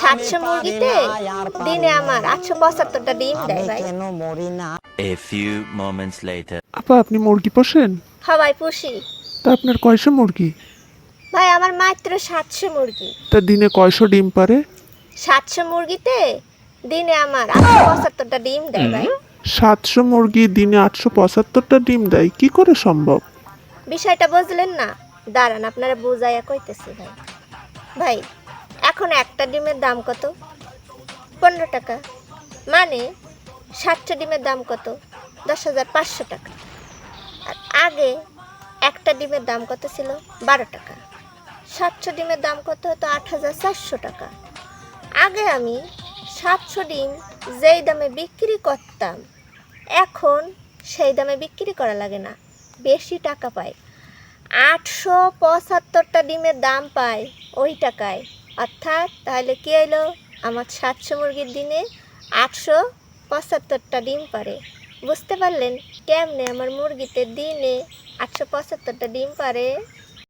সাতশো মুরগিতে দিনে আমার আটশো পঁচাত্তরটা ডিম দেয় ভাই। কেন মরি না? A few moments later. আপা আপনি মুরগি পোষেন? সবাই পুষি। তা আপনার কয়শো মুরগি? ভাই আমার মাত্র সাতশো মুরগি। তা দিনে কয়শো ডিম পারে? সাতশো মুরগিতে দিনে আমার আটশো পঁচাত্তরটা ডিম দেয় ভাই। সাতশো মুরগি দিনে আটশো পঁচাত্তরটা ডিম দেয় কি করে সম্ভব? বিষয়টা বুঝলেন না? দাঁড়ান আপনারা বুঝাইয়া কইতেছি ভাই। ভাই এখন একটা ডিমের দাম কত? পনেরো টাকা। মানে সাতশো ডিমের দাম কত? দশ হাজার পাঁচশো টাকা। আর আগে একটা ডিমের দাম কত ছিল? বারো টাকা। সাতশো ডিমের দাম কত হতো? আট হাজার চারশো টাকা। আগে আমি সাতশো ডিম যেই দামে বিক্রি করতাম, এখন সেই দামে বিক্রি করা লাগে না। বেশি টাকা পাই। আটশো পঁচাত্তরটা ডিমের দাম পাই ওই টাকায়। অর্থাৎ তাহলে কী হলো? আমার সাতশো মুরগির দিনে আটশো পঁচাত্তরটা ডিম পারে। বুঝতে পারলেন? কেমনে আমার মুরগিতে দিনে আটশো পঁচাত্তরটা ডিম পারে?